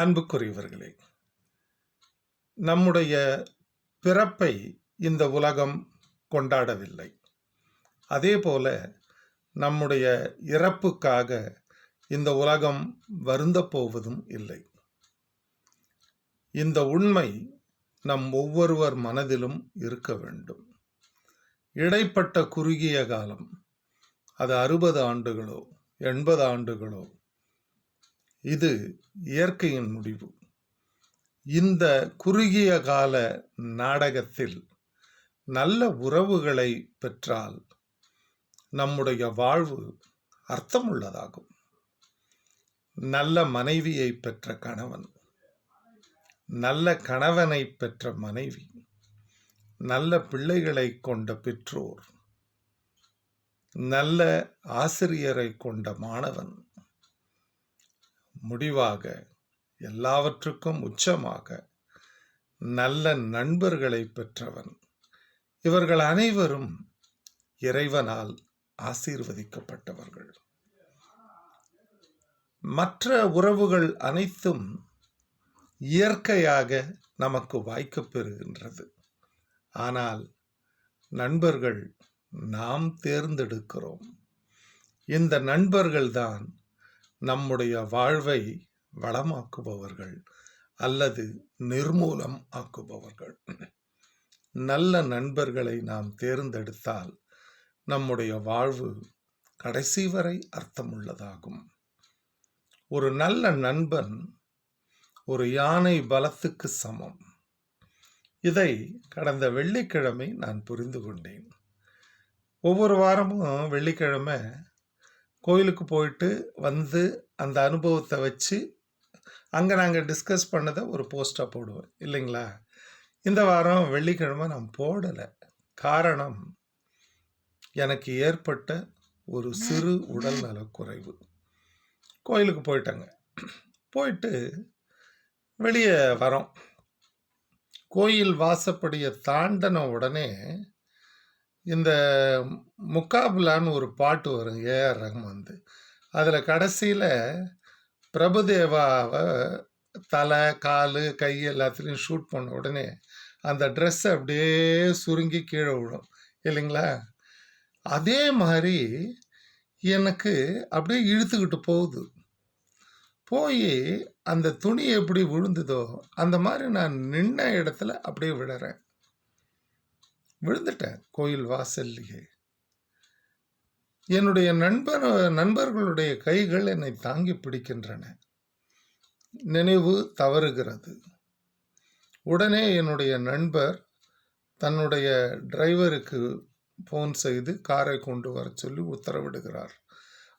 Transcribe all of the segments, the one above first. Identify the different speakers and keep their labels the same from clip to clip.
Speaker 1: அன்புக்குரியவர்களே நம்முடைய பிறப்பை இந்த உலகம் கொண்டாடவில்லை. அதேபோல நம்முடைய இறப்புக்காக இந்த உலகம் வருந்த போவதும் இல்லை. இந்த உண்மை நம் ஒவ்வொருவர் மனதிலும் இருக்க வேண்டும். இடைப்பட்ட குறுகிய காலம் அது அறுபது ஆண்டுகளோ எண்பது ஆண்டுகளோ இது இயற்கையின் முடிவு. இந்த குறுகிய கால நாடகத்தில் நல்ல உறவுகளை பெற்றால் நம்முடைய வாழ்வு அர்த்தமுள்ளதாகும். நல்ல மனைவியை பெற்ற கணவன் நல்ல கணவனை பெற்ற மனைவி நல்ல பிள்ளைகளை கொண்ட பெற்றோர் நல்ல ஆசிரியரை கொண்ட மாணவன் முடிவாக எல்லாவற்றுக்கும் உச்சமாக நல்ல நண்பர்களை பெற்றவன். இவர்கள் அனைவரும் இறைவனால் ஆசீர்வதிக்கப்பட்டவர்கள். மற்ற உறவுகள் அனைத்தும் இயற்கையாக நமக்கு வாய்க்கப்பெறுகின்றது ஆனால் நண்பர்கள் நாம் தேர்ந்தெடுக்கிறோம். இந்த நண்பர்கள்தான் நம்முடைய வாழ்வை வளமாக்குபவர்கள் அல்லது நிர்மூலம் ஆக்குபவர்கள். நல்ல நண்பர்களை நாம் தேர்ந்தெடுத்தால் நம்முடைய வாழ்வு கடைசி வரை அர்த்தமுள்ளதாகும். ஒரு நல்ல நண்பன் ஒரு யானை பலத்துக்கு சமம். இதை கடந்த வெள்ளிக்கிழமை நான் புரிந்து கொண்டேன். ஒவ்வொரு வாரமும் வெள்ளிக்கிழமை கோயிலுக்கு போயிட்டு வந்து அந்த அனுபவத்தை வச்சு அங்கே நாங்கள் டிஸ்கஸ் பண்ணதை ஒரு போஸ்ட்டாக போடுவேன் இல்லைங்களா? இந்த வாரம் வெள்ளிக்கிழமை நான் போடலை. காரணம் எனக்கு ஏற்பட்ட ஒரு சிறு உடல் நலக்குறைவு. கோயிலுக்கு போயிட்டாங்க. போயிட்டு வெளியே வரோம். கோயில் வாசப்படியை தாண்டின உடனே இந்த முக்காபுலான்னு ஒரு பாட்டு வரும் ஏஆர் ரஹ்மான்து. அதில் கடைசியில் பிரபுதேவாவை தலை கால் கை எல்லாத்துலேயும் ஷூட் பண்ண உடனே அந்த ட்ரெஸ் அப்படியே சுருங்கி கீழே விழும் இல்லைங்களா? அதே மாதிரி எனக்கு அப்படியே இழுத்துக்கிட்டு போகுது. போய் அந்த துணி எப்படி விழுந்ததோ அந்த மாதிரி நான் நின்ன இடத்துல அப்படியே விடுறேன் விழுந்துட்டேன். கோயில் வாசல்லையே என்னுடைய நண்பர் நண்பர்களுடைய கைகள் என்னை தாங்கி பிடிக்கின்றன. நினைவு தவறுகிறது. உடனே என்னுடைய நண்பர் தன்னுடைய டிரைவருக்கு ஃபோன் செய்து காரை கொண்டு வர சொல்லி உத்தரவிடுகிறார்.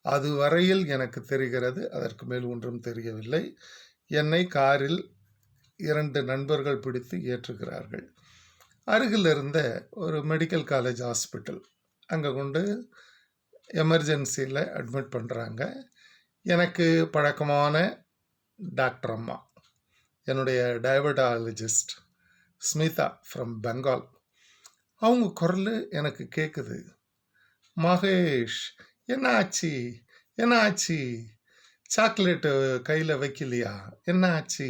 Speaker 1: அது வரையில் எனக்கு தெரிகிறது. அதற்கு மேல் ஒன்றும் தெரியவில்லை. என்னை காரில் இரண்டு நண்பர்கள் பிடித்து ஏற்றுகிறார்கள். அருகில் இருந்த ஒரு மெடிக்கல் காலேஜ் ஹாஸ்பிட்டல் அங்கே கொண்டு எமர்ஜென்சியில் அட்மிட் பண்ணுறாங்க எனக்கு பழக்கமான டாக்டர் அம்மா. என்னுடைய டயபட்டாலஜிஸ்ட் ஸ்மிதா ஃப்ரம் பெங்கால் அவங்க குரல் எனக்கு கேட்குது மகேஷ் என்ன ஆச்சு என்ன ஆச்சு சாக்லேட்டு கையில் வைக்கலையா? என்ன ஆச்சு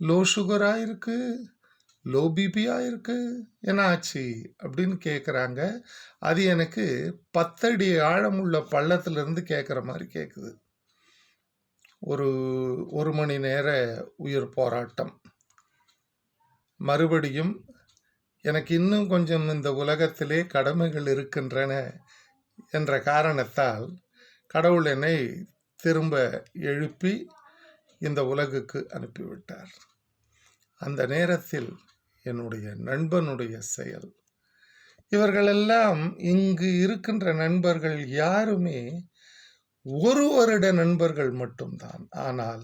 Speaker 1: லோ சுகராக இருக்குது லோ பிபியாக இருக்குது என்ன ஆச்சு அப்படின்னு கேட்குறாங்க அது எனக்கு பத்தடி ஆழம் உள்ள பள்ளத்துலேருந்து கேட்குற மாதிரி கேட்குது ஒரு ஒரு மணி நேர உயிர் போராட்டம். மறுபடியும் எனக்கு இன்னும் கொஞ்சம் இந்த உலகத்திலே கடமைகள் இருக்கின்றன என்ற காரணத்தால் கடவுள் என்னை திரும்ப எழுப்பி இந்த உலகுக்கு அனுப்பிவிட்டார். அந்த நேரத்தில் என்னுடைய நண்பனுடைய செயல். இவர்களெல்லாம் இங்கு இருக்கின்ற நண்பர்கள் யாருமே ஒரு வருட நண்பர்கள் மட்டும்தான். ஆனால்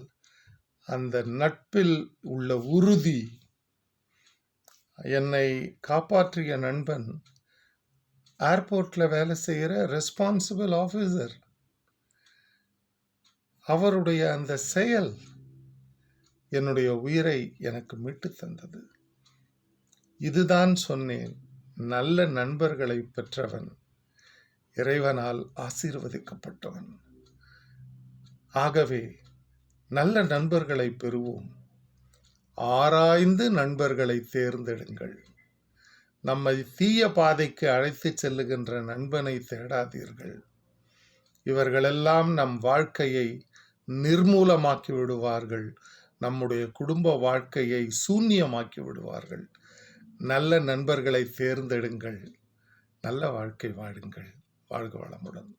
Speaker 1: அந்த நட்பில் உள்ள உறுதி என்னை காப்பாற்றிய நண்பன் ஏர்போர்ட்டில் வேலை செய்கிற ரெஸ்பான்சிபிள் ஆஃபீஸர். அவருடைய அந்த செயல் என்னுடைய உயிரை எனக்கு மீட்டு தந்தது. இதுதான் சொன்னேன் நல்ல நண்பர்களை பெற்றவன். இறைவனால் ஆசீர்வதிக்கப்பட்டவன். ஆகவே நல்ல நண்பர்களை பெறுவோம். ஆராய்ந்து நண்பர்களை தேர்ந்தெடுங்கள். நம்மை தீய பாதைக்கு அழைத்துச் செல்லுகின்ற நண்பனை தேடாதீர்கள். இவர்களெல்லாம் நம் வாழ்க்கையை நிர்மூலமாக்கி விடுவார்கள். நம்முடைய குடும்ப வாழ்க்கையை சூன்யமாக்கி விடுவார்கள். நல்ல நண்பர்களை தேர்ந்தெடுங்கள். நல்ல வாழ்க்கை வாழுங்கள். வாழ்க வளமுடன்.